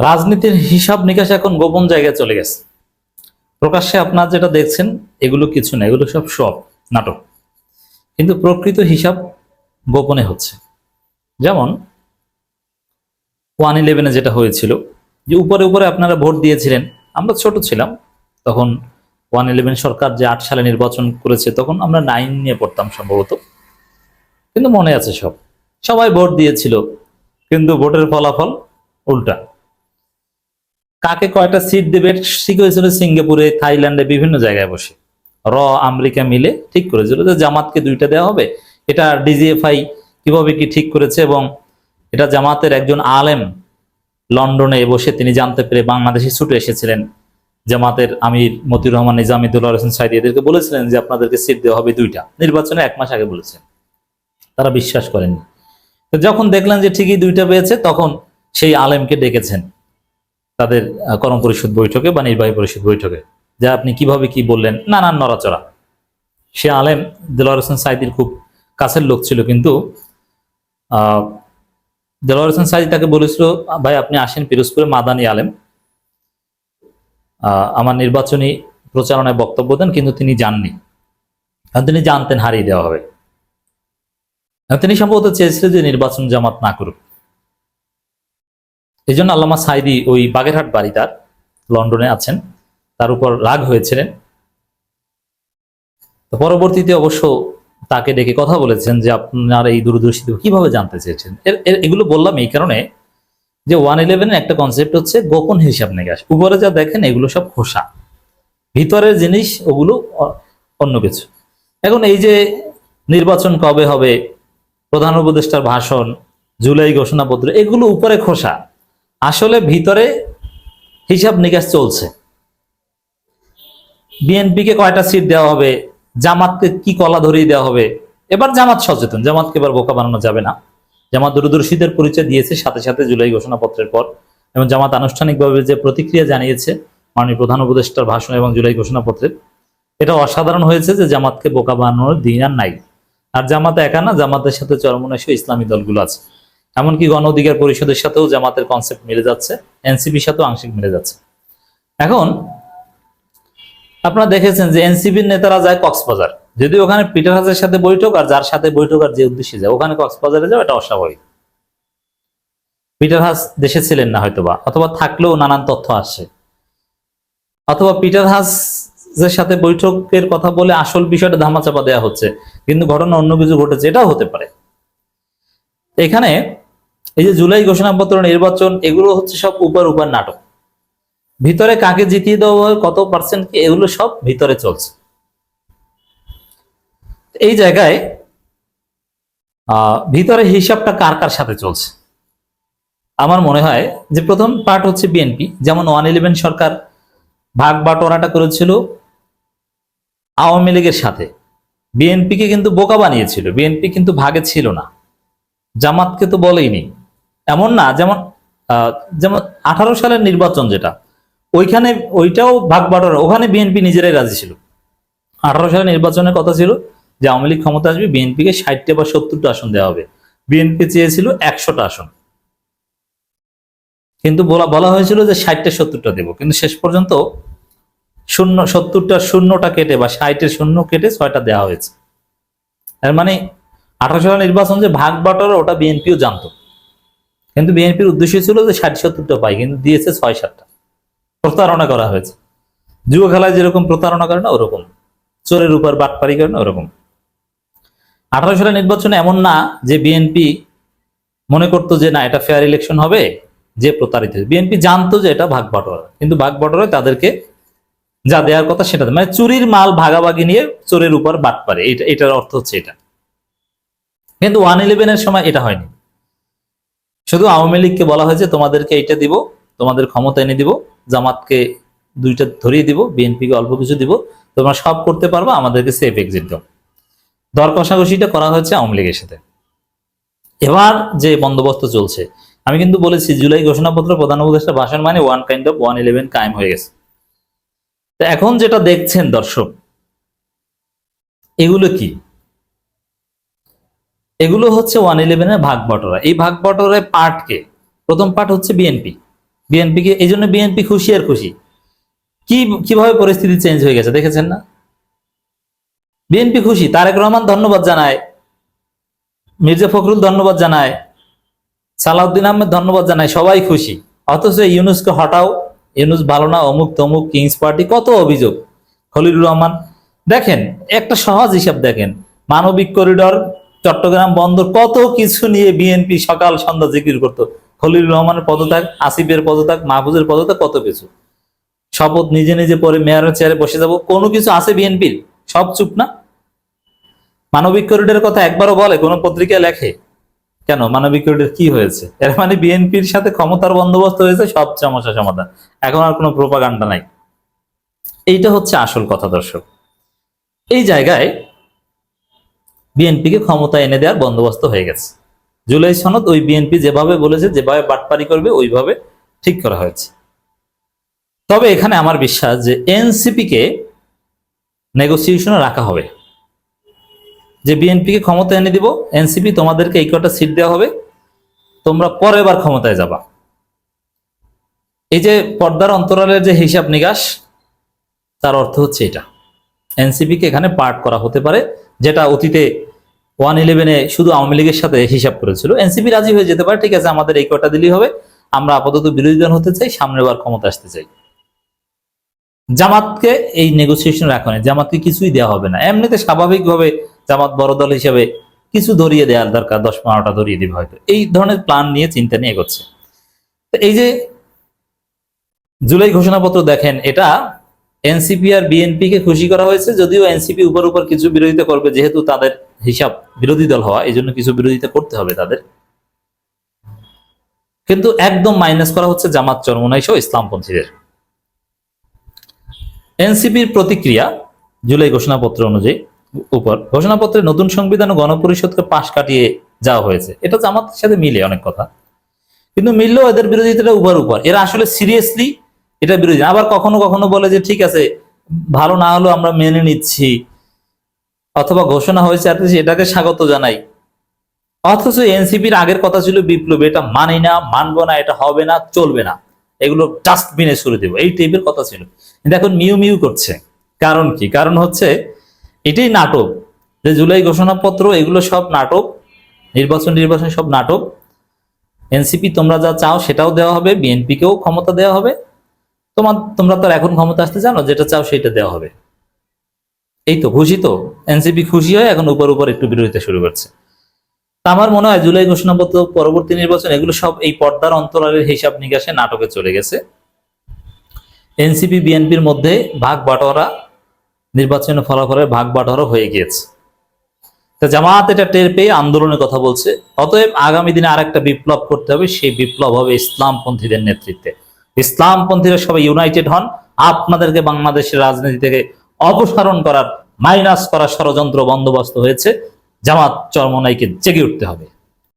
রাজনীতির হিসাব নিকাশ এখন গোপন জায়গায় চলে গেছে। প্রকাশ্যে আপনার যেটা দেখছেন, এগুলো কিছু না, এগুলো সব সব নাটক। কিন্তু প্রকৃত হিসাব গোপনে হচ্ছে। যেমন, ওয়ান ইলেভেনে যেটা হয়েছিল, যে উপরে উপরে আপনারা ভোট দিয়েছিলেন, আমরা ছোট ছিলাম, তখন ওয়ান ইলেভেন সরকার যে আট সালে নির্বাচন করেছে, তখন আমরা নাইন নিয়ে পড়তাম সম্ভবত। কিন্তু মনে আছে সব। সবাই ভোট দিয়েছিল, কিন্তু ভোটের ফলাফল উল্টা। কাকে কয়টা সিট দেবে? ঠিক হয়েছিল সিঙ্গাপুরে, থাইল্যান্ডে, বিভিন্ন জায়গায় বসে। র, আমেরিকা মিলে ঠিক করেছিল যে জামাতকে দুইটা দেওয়া হবে। এটা ডিজিএফআই কীভাবে কি ঠিক করেছে এবং এটা জামাতের একজন আলেম লন্ডনে বসে তিনি জানতে পেরে বাংলাদেশে ছুটে এসেছিলেন। জামাতের আমির মতিউর রহমান নিজামিদুল্লাহ হোসেন সাইদি এদেরকে বলেছিলেন যে আপনাদেরকে সিট দেওয়া হবে দুইটা। নির্বাচনে এক মাস আগে বলেছেন। তারা বিশ্বাস করেননি। যখন দেখলেন যে ঠিকই দুইটা পেয়েছে, তখন সেই আলেমকে ডেকেছেন। তাদের করম পরিষদ বৈঠকে বা নির্বাহী পরিষদ বৈঠকে। যে আপনি কীভাবে কি বললেন, নানান নড়াচড়া। সে আলেম দেলোয়ার হোসেন সাইদির খুব কাছের লোক ছিল, কিন্তু দেলোয়ার হোসেন সাইদি তাকে বলেছিল, ভাই, আপনি আসেন পিরোজপুরে, মাদানি আলেম। আমার নির্বাচনী প্রচারণায় বক্তব্য দেন, কিন্তু তিনি যাননি। কারণ তিনি জানতেন হারিয়ে দেওয়া হবে। তিনি সম্ভবত চেয়েছিলেন যে নির্বাচন জামাত না করুক। এই জন্য আল্লামা সাইদি ওই বাগেরহাট বাড়ি তার, লন্ডনে আছেন। তার উপর রাগ হয়েছিলেন। পরবর্তীতে অবশ্য তাকে ডেকে কথা বলেছেন যে আপনার এই দূরদর্শী কীভাবে জানতে চেয়েছেন। এর- এগুলো বললাম এই কারণে যে ওয়ান ইলেভেনের একটা কনসেপ্ট হচ্ছে গোপন হিসাব নিকাশ। উপরে যা দেখেন এগুলো সব খোসা। ভিতরের জিনিস ওগুলো অন্য কিছু। এখন এই যে নির্বাচন কবে হবে, প্রধান উপদেষ্টার ভাষণ, জুলাই ঘোষণাপত্র, এগুলো উপরে খোসা। আসলে ভিতরে হিসাব নিকাশ চলছে। বিএনপিকে কয়টা সিট দেওয়া হবে? জামাতকে কি কলা ধরিয়ে দেওয়া হবে? এবার জামাত সচেতন, জামাতকে এবার বোকা বানানো যাবে না। জামাত দূরদর্শীদের পরিচয় দিয়েছে, সাথে সাথে জুলাই ঘোষণাপত্রের পর। এবং জামাত আনুষ্ঠানিকভাবে যে প্রতিক্রিয়া জানিয়েছে, মাননীয় প্রধান উপদেষ্টার ভাষণ এবং জুলাই ঘোষণাপত্রের, এটা অসাধারণ হয়েছে যে জামাতকে বোকা বানানোর দিন আর নাই। আর জামাত একা না, জামাতের সাথে চরমনাশী ইসলামী দলগুলো আছে। এমনকি গণ অধিকার পরিষদের সাথেও জামাতের কনসেপ্ট মিলে যাচ্ছে এনসিপির সাথেও আংশিক মিলে যাচ্ছে। এখন, আপনারা দেখেছেন যে এনসিপির নেতারা যায় কক্সবাজার। যদি ওখানে পিটার হাসের সাথে বৈঠক আর যার সাথে বৈঠক আর যে উদ্দেশ্যে যায়, ওখানে কক্সবাজারে যাও এটা অস্বাভাবিক। পিটার হাস দেশে ছিলেন না হয়তোবা, অথবা থাকলেও নানান তথ্য আসে অথবা পিটার হাসের সাথে বৈঠকের কথা বলে আসল বিষয়টা ধামাচাপা দেওয়া হচ্ছে, কিন্তু ঘটনা অন্য কিছু ঘটেছে, এটাও হতে পারে। এখানে এই যে জুলাই ঘোষণাপত্র, নির্বাচন, এগুলো হচ্ছে সব উপর উপর নাটক। ভিতরে কাকে জিতিয়ে দেওয়া হয়, কত পার্সেন্ট কি, এগুলো সব ভিতরে চলছে। এই জায়গায় ভিতরে হিসাবটা কার কার সাথে চলছে? আমার মনে হয় যে প্রথম পার্ট হচ্ছে বিএনপি, যেমন ওয়ান ইলেভেন সরকার ভাগ বাটোয়ারাটা করেছিল আওয়ামী লীগের সাথে। বিএনপিকে কিন্তু বোকা বানিয়েছিল, বিএনপি কিন্তু ভাগে ছিল না। জামাতকে তো বলেইনি। এমন না, যেমন যেমন আঠারো সালের নির্বাচন যেটা, ওইখানে ওইটাও ভাগ বাটোয়ারা, ওখানে বিএনপি নিজেরাই রাজি ছিল। আঠারো সালের নির্বাচনের কথা ছিল যে আওয়ামী লীগ ক্ষমতা আসবে বিএনপিকে ষাটটা বা সত্তরটা আসন দেওয়া হবে। বিএনপি চেয়েছিল একশোটা আসন। কিন্তু বলা বলা হয়েছিল যে ষাটটা সত্তরটা দেবো। কিন্তু শেষ পর্যন্ত শূন্য, সত্তরটা শূন্যটা কেটে বা ষাটের শূন্য কেটে ছয়টা দেওয়া হয়েছে। এর মানে আঠারো সালের নির্বাচন যে ভাগ বাটোয়ারা, ওটা বিএনপিও জানতো। কিন্তু বিএনপির উদ্দেশ্য ছিল যে ষাট সত্তরটা পাই কিন্তু দিয়েছে ছয় সাতটা। প্রতারণা করা হয়েছে। যুব খেলায় যেরকম প্রতারণা করে না, ওরকম। চোরের উপর বাটপারি করে না, ওরকম। আঠারো সালের নির্বাচনে এমন না যে বিএনপি মনে করতো যে না, এটা ফেয়ার ইলেকশন হবে, যে প্রতারিত বিএনপি জানতো যে এটা ভাগ বাটোয়ারা। কিন্তু ভাগ বাটোয়ারায় তাদেরকে যা দেওয়ার কথা সেটা মানে চুরির মাল ভাগাভাগি নিয়ে চোরের উপর বাট পারে এটা এটার অর্থ হচ্ছে এটা। কিন্তু ওয়ান ইলেভেনের সময় এটা হয়নি। শুধু আওয়ামী লীগকে বলা হয়েছে তোমাদেরকে এইটা দিব, তোমাদের ক্ষমতা এনে দিব, জামাতকে দুইটা ধরিয়ে দিব, বিএনপিকে অল্প কিছু দিব, তোমরা সব করতে পারবা, আমাদেরকে সেফ এক্সিট দাও। দর কষাকষিটা করা হয়েছে আওয়ামী লীগের সাথে। এবার যে বন্দোবস্ত চলছে, আমি কিন্তু বলেছি, জুলাই ঘোষণাপত্র প্রধান উপদেষ্টা ভাষণ মানে one kind of one eleven কায়েম হয়ে গেছে। তো এখন যেটা দেখছেন দর্শক, এগুলো কি? এগুলো হচ্ছে ওয়ান ইলেভেনের ভাগ বটরা এই ভাগ বটরায় পার্টকে প্রথম পার্ট হচ্ছে বিএনপি বিএনপিকে এই জন্য বিএনপি খুশি আর খুশি। কি, কীভাবে পরিস্থিতি চেঞ্জ হয়ে গেছে দেখেছেন না? বিএনপি খুশি, তারেক রহমান ধন্যবাদ জানায়। মির্জা ফখরুল ধন্যবাদ জানায়। সালাউদ্দিন আহমেদ ধন্যবাদ জানায়, সবাই খুশি। অথচ ইউনুসকে হটাও, ইউনুস ভালো না, অমুক তমুক, কিংস পার্টি, কত অভিযোগ। খলিলুর রহমান, দেখেন, একটা সহজ হিসাব দেখেন। মানবিক করিডর চট্টগ্রাম বন্দর কত কিছু নিয়ে বিএনপি সকাল সন্ধ্যা জিকির করতো? খলিলুর রহমানের পদত্যাগ, আসিফের পদত্যাগ, মাহফুজের পদত্যাগ, কত কিছু? শপথ নিজে নিজে পরে মেয়রের চেয়ারে বসে যাব, কোনো কিছু আছে বিএনপির? সব চুপ না? মানবিক করিডোরের কথা একবারও বলে, কোনো পত্রিকায় লেখে? কেন? মানবিক করিডোর কি হয়েছে? এর মানে বিএনপির সাথে ক্ষমতার বন্দোবস্ত হয়েছে, সব সমস্যা সমাধান। এখন আর কোনো প্রোপাগান্ডা নাই। এইটা হচ্ছে আসল কথা, দর্শক। এই জায়গায় বিএনপিকে ক্ষমতা এনে দেওয়ার বন্দোবস্ত হয়ে গেছে। জুলাই সনদ ওই বিএনপি যেভাবে বলেছে, যেভাবে বাটপারি করবে, ওইভাবে ঠিক করা হয়েছে। তবে এখানে আমার বিশ্বাস যে এনসিপি কে নেগোসিয়েশনে রাখা হবে। যে বিএনপিকে ক্ষমতা এনে দিব, এনসিপি তোমাদেরকে এই কটা সিট দেওয়া হবে, তোমরা পরের বার ক্ষমতায় যাবা। এই যে পর্দার অন্তরালের যে হিসাব নিকাশ, তার অর্থ হচ্ছে এটা। এনসিপি কে এখানে পার্ট করা হতে পারে যেটা অতীতে ওয়ান ইলেভেনে শুধু আওয়ামী লীগের সাথে হিসাব করেছিল। এনসিপি রাজি হয়ে যেতে পারে, ঠিক আছে, আমাদের এই কটা দিলেই হবে। আমরা আপাতত বিরোধী দল হতে চাই, সামনের বার ক্ষমতা আসতে চাই। জামাতকে এই নেগোসিয়েশন রাখা নেই, জামাতকে কিছুই দেওয়া হবে না। এমনিতে স্বাভাবিকভাবে জামাত বড় দল হিসেবে কিছু ধরিয়ে দেওয়ার দরকার, দশ পনেরোটা ধরিয়ে দিবে হয়তো। এই ধরনের প্ল্যান নিয়ে চিন্তা নিয়ে এগোচ্ছে। এই যে জুলাই ঘোষণাপত্র দেখেন, এটা এনসিপি আর বিএনপি কে খুশি করা হয়েছে, যদিও এনসিপি উপর উপর কিছু বিরোধিতা করবে, যেহেতু তাদের হিসাব বিরোধী দল হওয়া এই জন্য কিছু বিরোধিতা করতে হবে তাদের। কিন্তু একদম মাইনাস করা হচ্ছে জামাত চরমনাই সহ ইসলামপন্থীদের। এনসিপির প্রতিক্রিয়া জুলাই ঘোষণাপত্র অনুযায়ী উপর। ঘোষণাপত্রে নতুন সংবিধান ও গণপরিষদকে পাশ কাটিয়ে যাওয়া হয়েছে। এটা জামাতের সাথে মিলে অনেক কথা। কিন্তু মিললেও এদের বিরোধিতাটা উপর উপর। এরা আসলে সিরিয়াসলি এটা বিরোধী। আবার কখনো কখনো বলে যে, ঠিক আছে, ভালো না হলেও আমরা মেনে নিচ্ছি। অথবা ঘোষণা হয়েছে আর এটাকে স্বাগত জানাই। অথচ এনসিপির আগের কথা ছিল বিপ্লব, এটা মানি না, মানবো না, এটা হবে না, চলবে না। এগুলো ডাস্টবিনে সরে দেবো। এই টাইপের কথা ছিল। কিন্তু এখন মিউ মিউ করছে। কারণ কি? কারণ হচ্ছে, এটাই নাটক। যে জুলাই ঘোষণাপত্র, এগুলো সব নাটক। নির্বাচন নির্বাচন সব নাটক। এনসিপি, তোমরা যা চাও সেটাও দেওয়া হবে, বিএনপিকেও ক্ষমতা দেওয়া হবে। তোমার, তোমরা তো আর এখন ক্ষমতা আসতে জানো যেটা চাও সেটা দেওয়া হবে। এই তো, খুশি তো? এনসিপি খুশি হয়ে এখন উপর উপর একটু বিরোধিতা শুরু করছে। আমার মনে হয় জুলাই ঘোষণাপত্র, পরবর্তী নির্বাচন, এগুলো সব এই পর্দার অন্তরালের হিসাব নিকাশে নাটকে চলে গেছে। এনসিপি, বিএনপির মধ্যে ভাগ বাটোয়ারা, নির্বাচনের ফলাফলের ভাগ বাটোয়ারা হয়ে গিয়েছে। জামাত এটা টের পেয়ে আন্দোলনের কথা বলছে। অতএব আগামী দিনে আরেকটা বিপ্লব করতে হবে, সেই বিপ্লব হবে ইসলামপন্থীদের নেতৃত্বে। ইসলামপন্থীরা সবাই ইউনাইটেড হন। আপনাদেরকে বাংলাদেশের রাজনীতি থেকে অপসারণ করার মাইনাস করার ষড়যন্ত্র বন্দোবস্ত হয়েছে। জামাত চরমনাইকে জেগে উঠতে হবে।